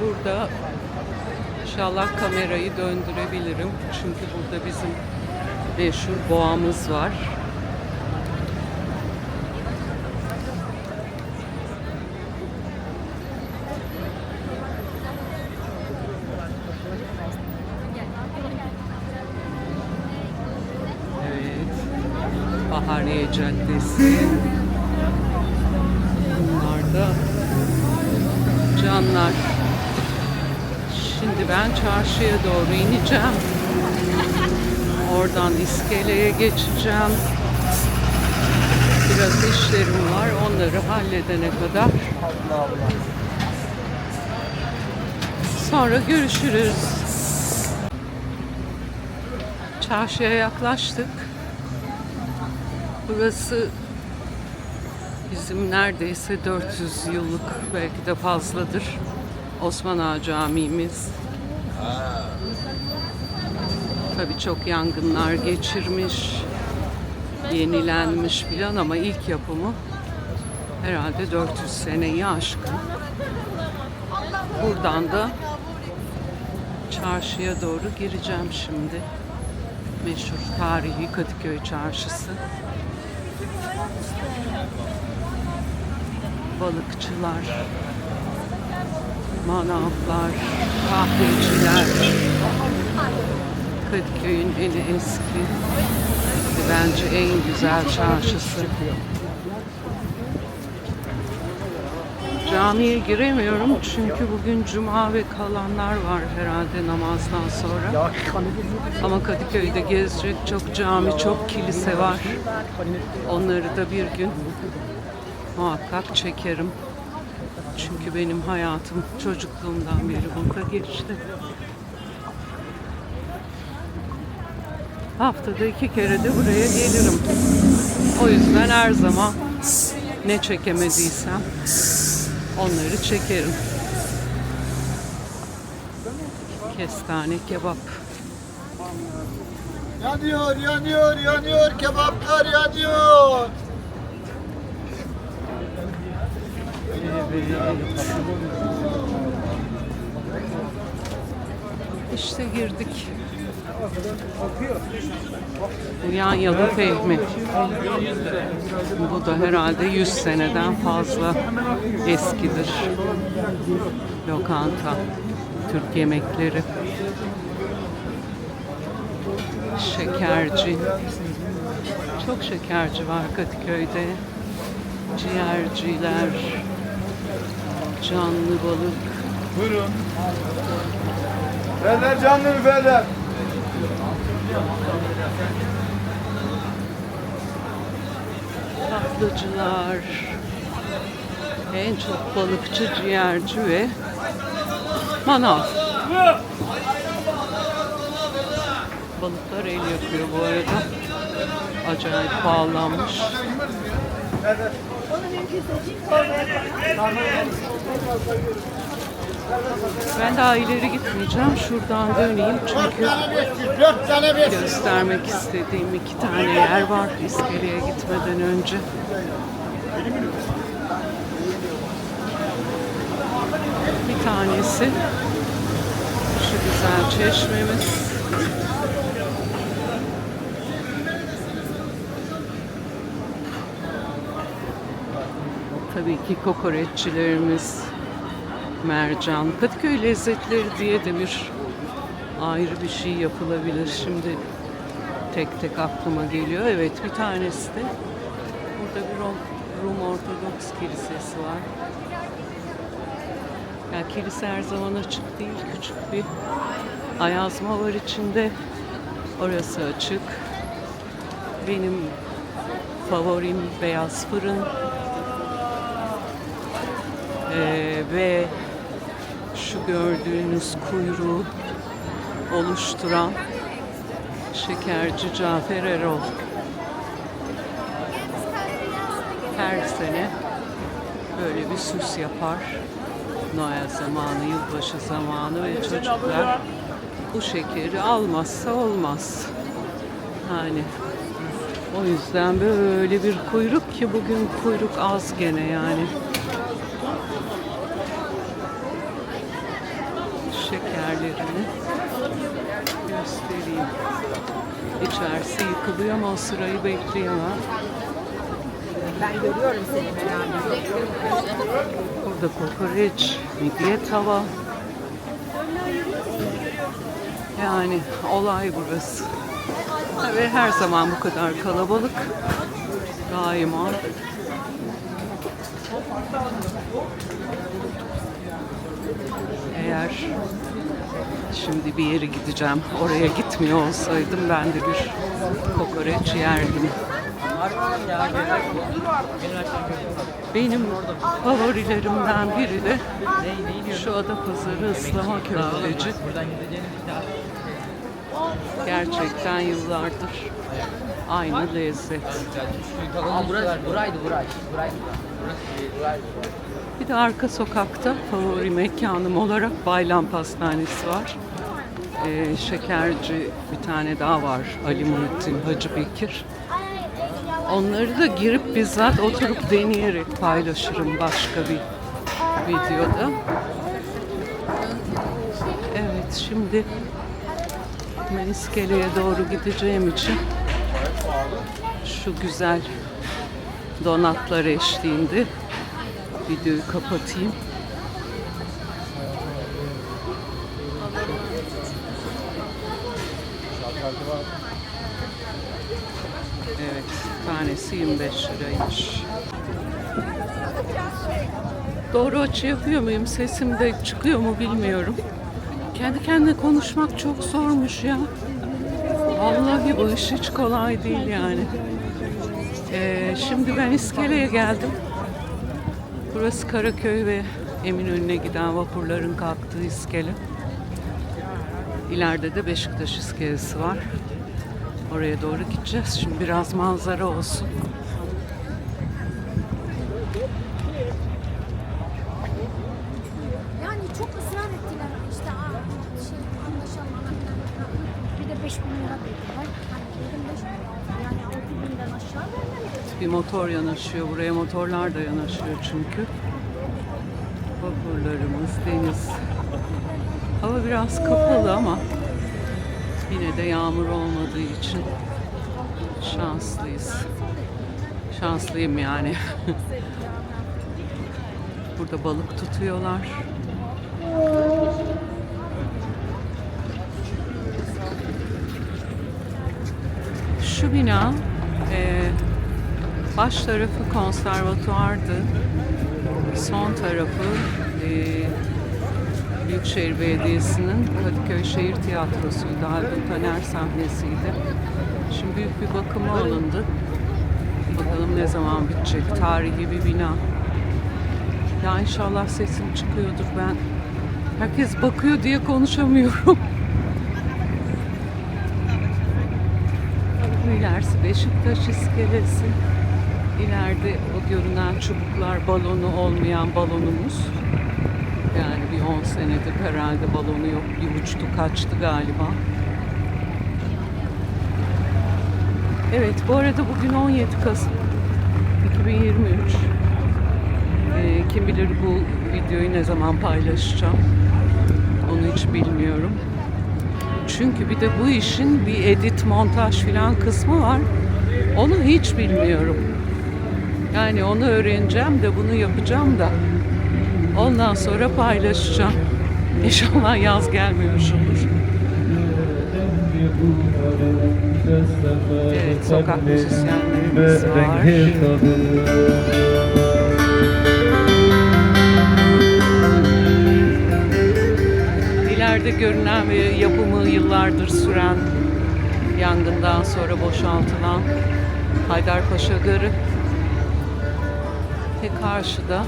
burada inşallah kamerayı döndürebilirim. Çünkü burada bizim meşhur boğamız var. Evet. Bahariye Caddesi. Çarşıya doğru ineceğim. Oradan iskeleye geçeceğim. Biraz işlerim var. Onları halledene kadar. Sonra görüşürüz. Çarşıya yaklaştık. Burası bizim neredeyse 400 yıllık belki de fazladır. Osman Ağa Camimiz. Tabii çok yangınlar geçirmiş, yenilenmiş filan ama ilk yapımı herhalde 400 seneyi aşkın. Buradan da çarşıya doğru gireceğim şimdi. Meşhur tarihi Kadıköy Çarşısı. Balıkçılar, manavlar, kahveciler. Kadıköy'ün en eski, bence en güzel çarşısı. Camiye giremiyorum çünkü bugün cuma ve kalanlar var herhalde namazdan sonra. Ama Kadıköy'de gezecek çok cami, çok kilise var. Onları da bir gün muhakkak çekerim. Çünkü benim hayatım çocukluğumdan beri burada geçti. Haftada iki kere de buraya gelirim. O yüzden her zaman ne çekemediysem onları çekerim. Kestane kebap. Yanıyor, yanıyor, yanıyor, kebaplar yanıyor. İşte girdik. Bu yan yalı Fehmi. Bu da herhalde 100 seneden fazla eskidir. Lokanta, Türk yemekleri. Şekerci. Çok şekerci var Kadıköy'de. Ciğerciler, canlı balık, Buyurun. Beyler canlı beyler. tatlıcılar, en çok balıkçı, ciğerci ve manav. Balıklar el yapıyor bu arada. Acayip pahalanmış. Ben daha ileri gitmeyeceğim. Şuradan döneyim çünkü göstermek istediğim iki tane yer var iskeleye gitmeden önce. Bir tanesi şu güzel çeşmemiz. Tabii ki kokoreççilerimiz, mercan, Kadıköy lezzetleri diye de bir ayrı bir şey yapılabilir. Şimdi tek tek aklıma geliyor. Evet bir tanesi de burada bir Rum, Rum Ortodoks Kilisesi var. Ya kilise her zaman açık değil. Küçük bir ayazma var içinde. Orası açık. Benim favorim beyaz fırın. Ee, ve şu gördüğünüz kuyruğu oluşturan şekerci Cafer Erol. Her sene böyle bir süs yapar. Noel zamanı, yılbaşı zamanı ve çocuklar bu şekeri almazsa olmaz. Yani o yüzden böyle bir kuyruk ki bugün kuyruk az gene yani. Şekerlerini göstereyim. İçerisi yıkılıyor ama o sırayı bekleyemem. Ben görüyorum seni etme. Burada kokoreç, midye tava. Yani olay burası. Ve her zaman bu kadar kalabalık. Daima. Eğer şimdi bir yere gideceğim, oraya gitmiyor olsaydım ben de bir kokoreç yerdim. Benim favorilerimden biri de şu Adapazarı ıslama köfteci. Gerçekten yıllardır aynı lezzet. Aa burası buraydı buraydı. Buraydı. Buraydı. Bir de arka sokakta favori mekanım olarak Baylam Pastanesi var. Ee, şekerci bir tane daha var. Ali Muhittin Hacı Bekir. Onları da girip bizzat oturup deneyerek paylaşırım başka bir videoda. Evet şimdi ben iskeleye doğru gideceğim için şu güzel donatlar eşliğinde videoyu kapatayım. Evet, tanesi 25 liraymış. Doğru açı yapıyor muyum? Sesim de çıkıyor mu bilmiyorum. Kendi kendine konuşmak çok zormuş ya. Vallahi bu iş hiç kolay değil yani. Ee, şimdi ben iskeleye geldim. Burası Karaköy ve Eminönü'ne giden vapurların kalktığı iskele. İleride de Beşiktaş iskelesi var. Oraya doğru gideceğiz. Şimdi biraz manzara olsun. Yani çok ısrar ettiler işte şey anlaşalım. Bir de 5 bin lira dediler. Dedim 5 bin lira. Yani 6 binden aşağı. Bir motor yanaşıyor. Buraya motorlar da yanaşıyor çünkü. Vapurlarımız, deniz. Hava biraz kapalı ama yine de yağmur olmadığı için şanslıyız. Şanslıyım yani. Burada balık tutuyorlar. Şu bina baş tarafı konservatuardı. Son tarafı e, Büyükşehir Belediyesi'nin Kadıköy Şehir Tiyatrosu'ydu. Haldun Taner sahnesiydi. Şimdi büyük bir bakıma alındı. Bakalım ne zaman bitecek. Tarihi bir bina. Ya inşallah sesim çıkıyordur ben. Herkes bakıyor diye konuşamıyorum. İlerisi Beşiktaş iskelesi. İleride o görünen çubuklar balonu olmayan balonumuz. Yani bir 10 senedir herhalde balonu yok. Bir uçtu kaçtı galiba. Evet bu arada bugün 17 Kasım 2023. Ee, kim bilir bu videoyu ne zaman paylaşacağım. Onu hiç bilmiyorum. Çünkü bir de bu işin bir edit, montaj filan kısmı var. Onu hiç bilmiyorum. Yani onu öğreneceğim de bunu yapacağım da ondan sonra paylaşacağım. İnşallah yaz gelmemiş olur. Evet, sokak müzisyenlerimiz var. İleride görünen ve yapımı yıllardır süren yangından sonra boşaltılan Haydarpaşa Garı ve karşıda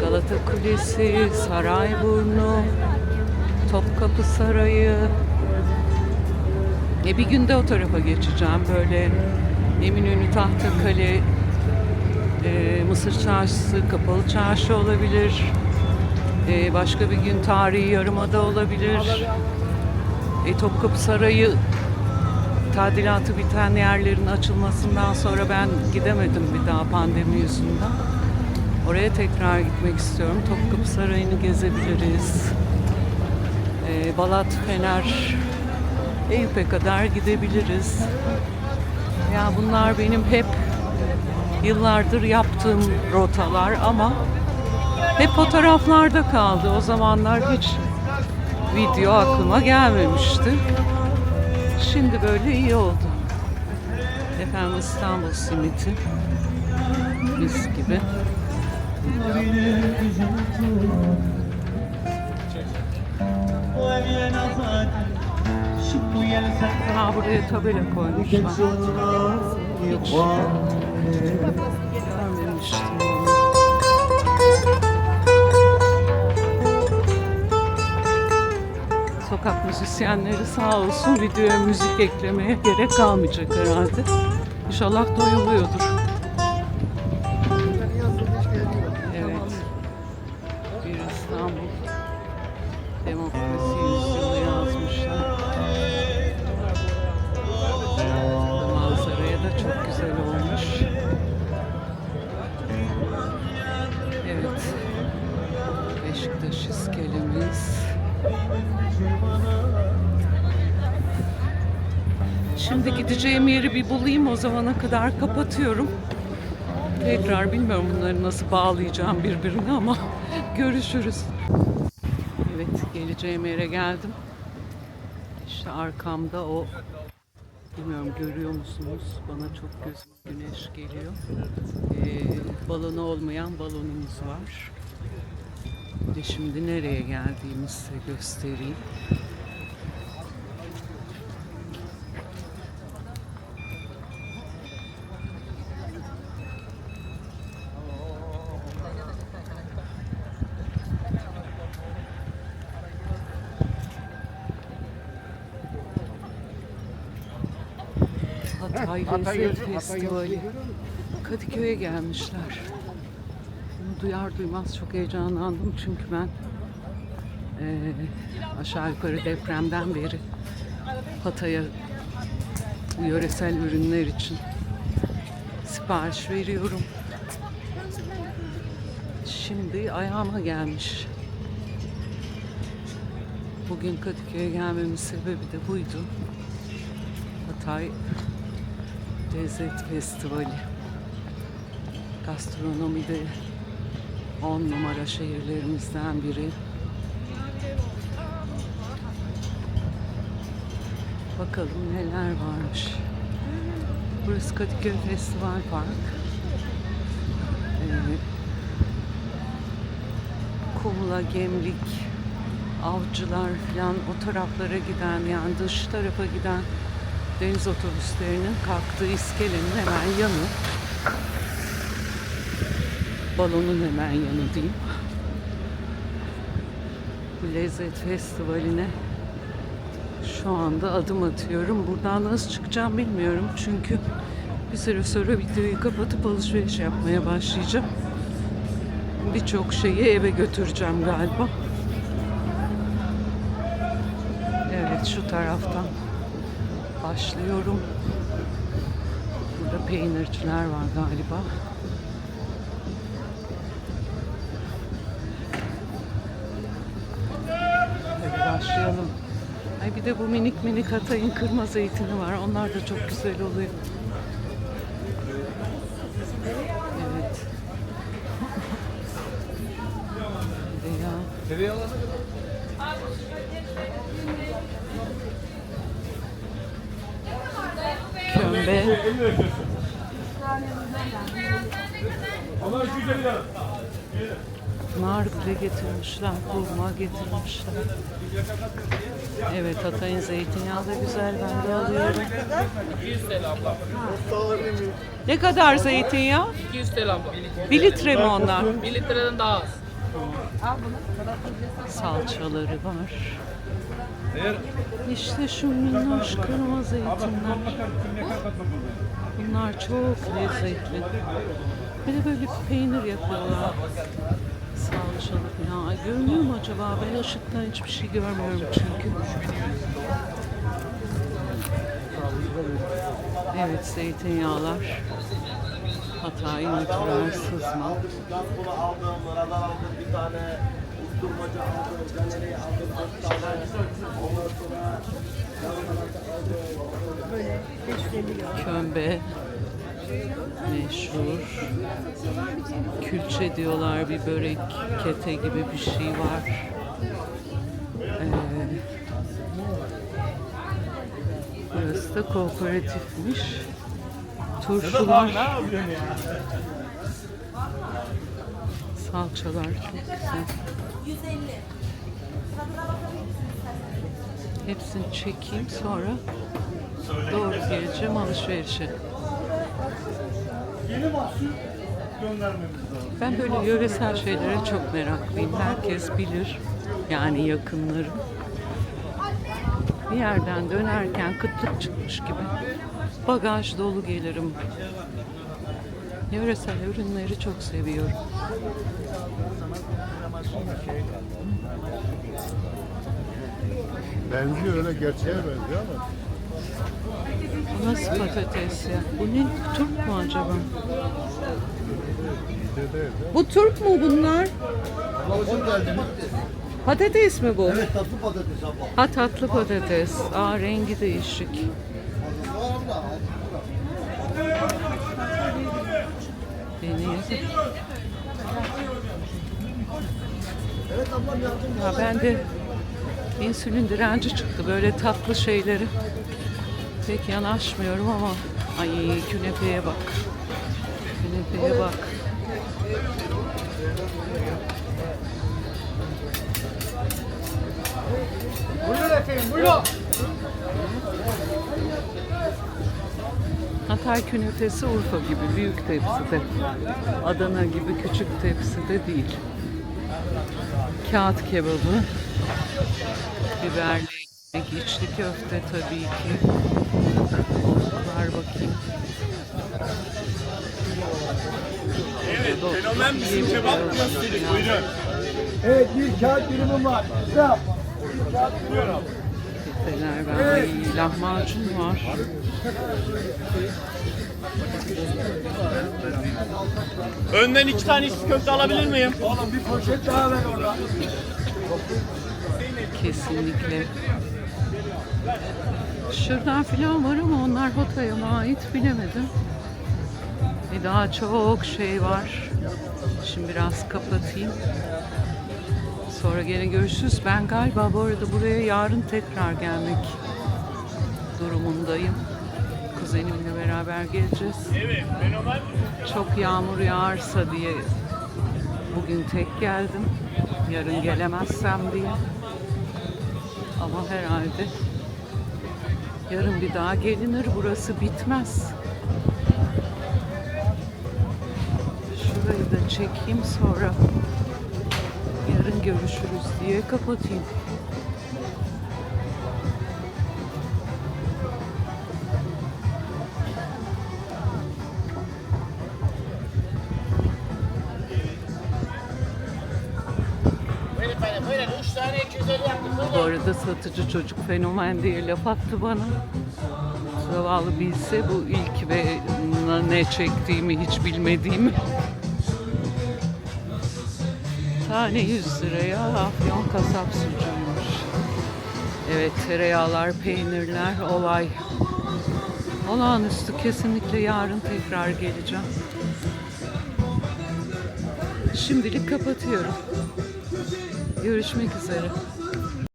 Galata Kulesi, Sarayburnu, Topkapı Sarayı. E bir günde o tarafa geçeceğim. Böyle Eminönü Tahtakale, e, Mısır Çarşısı, Kapalı Çarşı olabilir. E, başka bir gün Tarihi Yarımada olabilir. E, Topkapı Sarayı tadilatı biten yerlerin açılmasından sonra ben gidemedim bir daha pandemi yüzünden. Oraya tekrar gitmek istiyorum. Topkapı Sarayı'nı gezebiliriz. e, Balat, Fener, Eyüp'e kadar gidebiliriz. Ya bunlar benim hep yıllardır yaptığım rotalar ama hep fotoğraflarda kaldı. O zamanlar hiç video aklıma gelmemişti. Şimdi böyle iyi oldu. Efendim İstanbul simiti. Mis gibi. Ha buraya tabela koymuşlar. Hiç Sokak müzisyenleri sağ olsun videoya müzik eklemeye gerek kalmayacak herhalde. İnşallah duyuluyordur. Gideceğim yeri bir bulayım o zamana kadar kapatıyorum. Tekrar bilmiyorum bunları nasıl bağlayacağım birbirine ama görüşürüz. Evet geleceğim yere geldim. İşte arkamda o bilmiyorum görüyor musunuz? Bana çok göz güneş geliyor. Ee, balonu olmayan balonumuz var. De şimdi nereye geldiğimi size göstereyim. Hatay Lezzet Festivali. Kadıköy'e gelmişler. Bunu duyar duymaz çok heyecanlandım çünkü ben eee, aşağı yukarı depremden beri Hatay'a bu yöresel ürünler için sipariş veriyorum. Şimdi ayağıma gelmiş. Bugün Kadıköy'e gelmemin sebebi de buydu. Hatay Lezzet Festivali. Gastronomide 10 numara şehirlerimizden biri. Bakalım neler varmış. Burası Kadıköy Festival Park. Ee, Kumla, Gemlik, Avcılar falan o taraflara giden yani dış tarafa giden deniz otobüslerinin kalktığı iskelenin hemen yanı. Balonun hemen yanı diyeyim. Bu lezzet festivaline şu anda adım atıyorum. Buradan nasıl çıkacağım bilmiyorum. Çünkü bir süre sonra videoyu kapatıp alışveriş yapmaya başlayacağım. Birçok şeyi eve götüreceğim galiba. Evet şu taraftan başlıyorum. Burada peynirciler var galiba. Hadi başlayalım. Ay bir de bu minik minik Hatay'ın kırma zeytini var. Onlar da çok güzel oluyor. Kömbe. Nar bile getirmişler, hurma getirmişler. Evet, Hatay'ın zeytinyağı da güzel, ben de alıyorum. 200 TL abla. Ne kadar zeytinyağı? 200 TL abla. 1 litre mi onlar? 1 litreden daha az. Salçaları var. İşte şu minnoş kırma zeytinler. Bunlar çok lezzetli. Bir de böyle peynir yapıyorlar. Salçalı falan. Görünüyor mu acaba? Ben ışıktan hiçbir şey görmüyorum çünkü. Evet zeytinyağlar. Hatay natürel sızma. Ben bunu aldım, buradan aldım bir tane Kömbe meşhur. Külçe diyorlar bir börek, kete gibi bir şey var. Ee, burası da kooperatifmiş. Turşular. Salçalar çok güzel. Hepsini çekeyim sonra doğru geleceğim alışverişe. Ben böyle yöresel şeylere çok meraklıyım. Herkes bilir. Yani yakınlarım. Bir yerden dönerken kıtlık çıkmış gibi bagaj dolu gelirim. Yöresel ürünleri çok seviyorum. Benziyor öyle gerçeğe benziyor ama. Bu nasıl patates ya? Bu ne? Turp mu acaba? Bizde değil. Bu turp mu bunlar? Patates mi bu? Evet tatlı patates abla. Ha tatlı patates. Aa rengi değişik. Deneyelim. Evet ablam yardım Ya ben de insülin direnci çıktı. Böyle tatlı şeyleri pek yanaşmıyorum ama ay künefeye bak. Künefeye bak. Buyurun efendim buyurun. Hatay künefesi Urfa gibi büyük tepside. Adana gibi küçük tepside değil. Kağıt kebabı, biberli ekmek, içli köfte tabii ki. Var bakayım. Evet, fenomen bizim kebap gösterin, buyurun. Evet bir kağıt dilimim var. Güzel. Köfteler var, ay, lahmacun var. Önden iki tane içli köfte alabilir miyim? Oğlum bir poşet daha ver orada. Kesinlikle. Şuradan filan var ama onlar Hatay'a mı ait bilemedim. E daha çok şey var. Şimdi biraz kapatayım. Sonra gene görüşürüz. Ben galiba bu arada buraya yarın tekrar gelmek durumundayım. Kuzenimle beraber geleceğiz. Çok yağmur yağarsa diye bugün tek geldim. Yarın gelemezsem diye. Ama herhalde yarın bir daha gelinir. Burası bitmez. Şurayı da çekeyim sonra yarın görüşürüz diye kapatayım. Buyurun beyler buyurun. Üç tane 250 yaptık. Bu arada satıcı çocuk fenomen diye laf attı bana. Zavallı bilse bu ilk ve ne çektiğimi hiç bilmediğimi. Tane 100 liraya afyon kasap sucuğuymuş. Evet tereyağlar, peynirler olay. Olağanüstü kesinlikle yarın tekrar geleceğim. Şimdilik kapatıyorum. Görüşmek üzere.